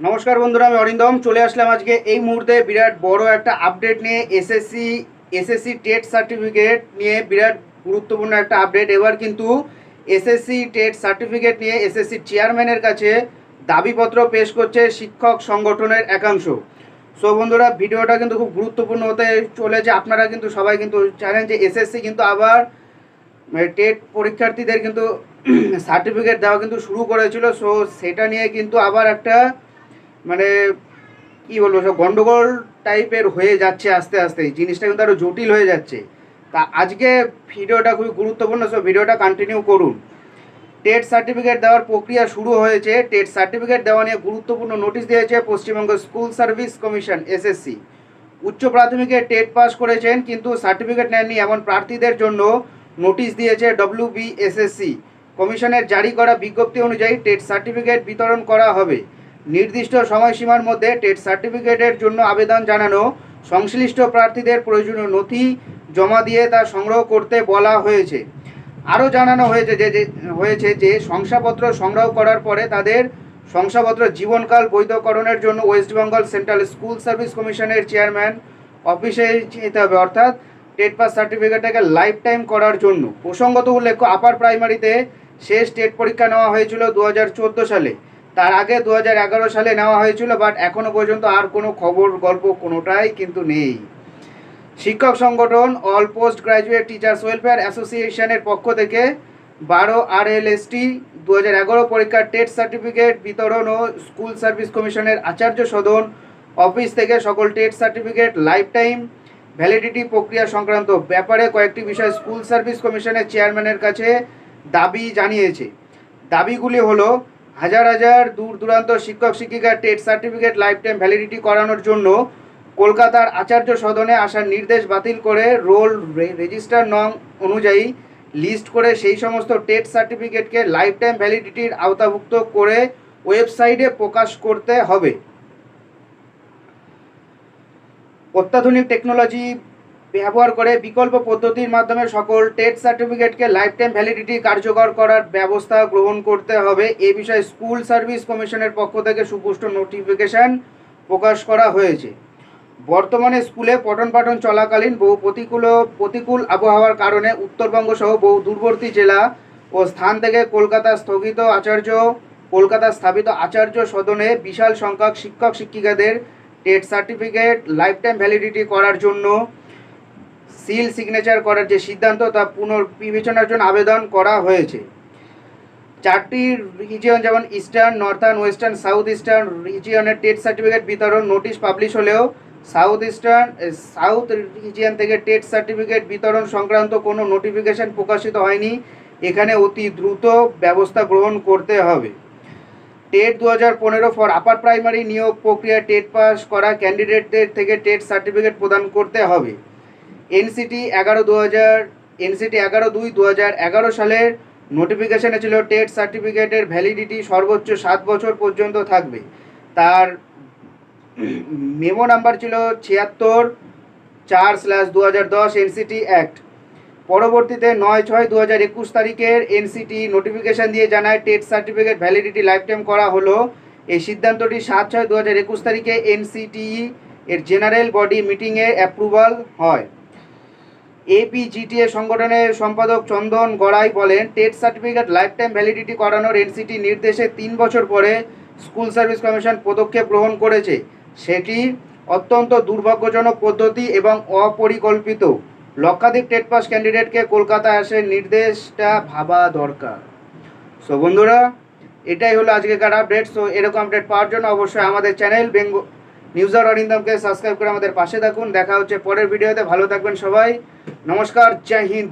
নমস্কার বন্ধুরা, আমি অরিন্দম। চলে আসলাম আজকে এই মুহূর্তে বিরাট বড় একটা আপডেট নিয়ে এসএসসি এসএসসি টেট সার্টিফিকেট নিয়ে বিরাট গুরুত্বপূর্ণ একটা আপডেট এবার কিন্তু এসএসসি টেট সার্টিফিকেট নিয়ে এসএসসি চেয়ারম্যানের কাছে দাবিপত্র পেশ করছে শিক্ষক সংগঠনের একাংশ। সো বন্ধুরা, ভিডিওটা কিন্তু খুব গুরুত্বপূর্ণ হতে চলেছে। আপনারা কিন্তু সবাই কিন্তু জানেন যে এসএসসি কিন্তু আবার টেট পরীক্ষার্থীদের কিন্তু সার্টিফিকেট দেওয়া কিন্তু শুরু করেছিল। সো সেটা নিয়ে কিন্তু আবার একটা মানে কি বলব, সব গন্ডগোল টাইপের হয়ে যাচ্ছে আস্তে আস্তে। জিনিসটা কিন্তু আরও জটিল হয়ে যাচ্ছে। তা আজকে ভিডিওটা খুবই গুরুত্বপূর্ণ, সো ভিডিওটা কন্টিনিউ করুন। টেট সার্টিফিকেট দেওয়ার প্রক্রিয়া শুরু হয়েছে। টেট সার্টিফিকেট দেওয়া নিয়ে গুরুত্বপূর্ণ নোটিশ দিয়েছে Paschimbanga school service commission SSC উচ্চ প্রাথমিকে টেট পাস করেছেন, কিন্তু সার্টিফিকেট নেননি এমন প্রার্থীদের জন্য নোটিশ দিয়েছে ডব্লিউ ডব্লিউবিএসএসসি কমিশনের জারি করা বিজ্ঞপ্তি অনুযায়ী টেট সার্টিফিকেট বিতরণ করা হবে। নির্দিষ্ট সময়সীমার মধ্যে টেট সার্টিফিকেটের জন্য আবেদন জানানো, সংশ্লিষ্ট প্রার্থীদের প্রয়োজনীয় নথি জমা দিয়ে তা সংগ্রহ করতে বলা হয়েছে। আরও জানানো হয়েছে যে হয়েছে যে, শংসাপত্র সংগ্রহ করার পরে তাদের শংসাপত্র জীবনকাল বৈধকরণের জন্য West Bengal central school service কমিশনের চেয়ারম্যান অফিসে যেতে হবে। অর্থাৎ টেট পাস সার্টিফিকেটটাকে লাইফ টাইম করার জন্য। প্রসঙ্গত উল্লেখ্য, আপার প্রাইমারিতে শেষ টেট পরীক্ষা নেওয়া হয়েছিল দু হাজার চোদ্দ সালে। তার আগে দু হাজার এগারো সালে নেওয়া হয়েছিল বাট এখনও পর্যন্ত আর কোনো খবর, গল্প কোনোটাই কিন্তু নেই। শিক্ষক সংগঠন all post graduate teachers welfare অ্যাসোসিয়েশনের পক্ষ থেকে বারো আর এল এস টি দু হাজার এগারো পরীক্ষার টেট সার্টিফিকেট বিতরণ ও স্কুল সার্ভিস কমিশনের আচার্য সদন অফিস থেকে সকল TET certificate life time validity প্রক্রিয়া সংক্রান্ত ব্যাপারে কয়েকটি বিষয় স্কুল সার্ভিস কমিশনের চেয়ারম্যানের কাছে দাবি জানিয়েছে। দাবিগুলি হলো হাজার হাজার দূর দূরান্ত শিক্ষক শিক্ষিকার TET certificate life time validity করানোর জন্য কলকাতার আচার্য সদনে আসার নির্দেশ বাতিল করে রোল রেজিস্টার নং অনুযায়ী লিস্ট করে সেই সমস্ত টেট সার্টিফিকেটকে লাইফ টাইম ভ্যালিডিটির আওতাভুক্ত করে ওয়েবসাইটে প্রকাশ করতে হবে। অত্যাধুনিক টেকনোলজি ব্যবহার করে বিকল্প পদ্ধতির মাধ্যমে সকল টেট সার্টিফিকেটকে লাইফ টাইম ভ্যালিডিটি কার্যকর করার ব্যবস্থা গ্রহণ করতে হবে। এ বিষয়ে স্কুল সার্ভিস কমিশনের পক্ষ থেকে সুপুষ্ট নোটিফিকেশন প্রকাশ করা হয়েছে। বর্তমানে স্কুলে পঠন পাঠন চলাকালীন বহু প্রতিকূল প্রতিকূল আবহাওয়ার কারণে উত্তরবঙ্গ সহ বহু দূরবর্তী জেলা ও স্থান থেকে কলকাতা স্থগিত আচার্য, কলকাতা স্থাপিত আচার্য সদনে বিশাল সংখ্যক শিক্ষক শিক্ষিকাদের TET certificate life time validity seal জন্য সিল সিগনেচার করার যে সিদ্ধান্ত, তা পুনর্বিবেচনার জন্য আবেদন করা হয়েছে। চারটি রিজিয়ন যেমন eastern, northern, western, south eastern রিজিয়নের TET certificate বিতরণ নোটিশ পাবলিশ হলেও সাউথ ইস্টার্ন সাউথ রিজিয়ন থেকে টেট সার্টিফিকেট বিতরণ সংক্রান্ত কোনো নোটিফিকেশন প্রকাশিত হয়নি। এখানে অতি দ্রুত ব্যবস্থা গ্রহণ করতে হবে। টেট দু হাজার পনেরো ফর আপার প্রাইমারি নিয়োগ প্রক্রিয়া টেট পাস করা ক্যান্ডিডেটদের থেকে টেট সার্টিফিকেট প্রদান করতে হবে। এনসিটি এগারো দু হাজার, এনসিটি এগারো দুই দু হাজার এগারো সালের নোটিফিকেশনে ছিল টেট সার্টিফিকেটের ভ্যালিডিটি সর্বোচ্চ সাত বছর পর্যন্ত থাকবে। তার মেমো নাম্বার ছিল ছিয়াত্তর চার স্ল্যাশ দু হাজার দশ এনসিটি অ্যাক্ট পরবর্তীতে নয় ছয় দু হাজার একুশ তারিখের এনসিটি নোটিফিকেশান দিয়ে জানায় TET certificate validity life time করা হলো। এই সিদ্ধান্তটি সাত ছয় দু হাজার একুশ তারিখে এনসিটিই এর জেনারেল বডি মিটিংয়ে অ্যাপ্রুভাল হয়। এপিজিটিএ সংগঠনের সম্পাদক চন্দন গড়াই বলেন, TET certificate life time validity করানোর এনসিটি নির্দেশে তিন বছর পরে স্কুল সার্ভিস কমিশন পদক্ষেপ গ্রহণ করেছে। সেটি অত্যন্ত দুর্ভাগ্যজনক পদ্ধতি এবং অপরিকল্পিত। লক্ষাধিক টেট পাস ক্যান্ডিডেটকে কলকাতায় আসে নির্দেশটা ভাবা দরকার। সো বন্ধুরা, এটাই হলো আজকেকার আপডেট সো এরকম আপডেট পাওয়ার জন্য অবশ্যই আমাদের চ্যানেল বেঙ্গ নিউজার অরিন্দমকে সাবস্ক্রাইব করে আমাদের পাশে থাকুন। দেখা হচ্ছে পরের ভিডিওতে। ভালো থাকবেন সবাই। নমস্কার। জয় হিন্দ।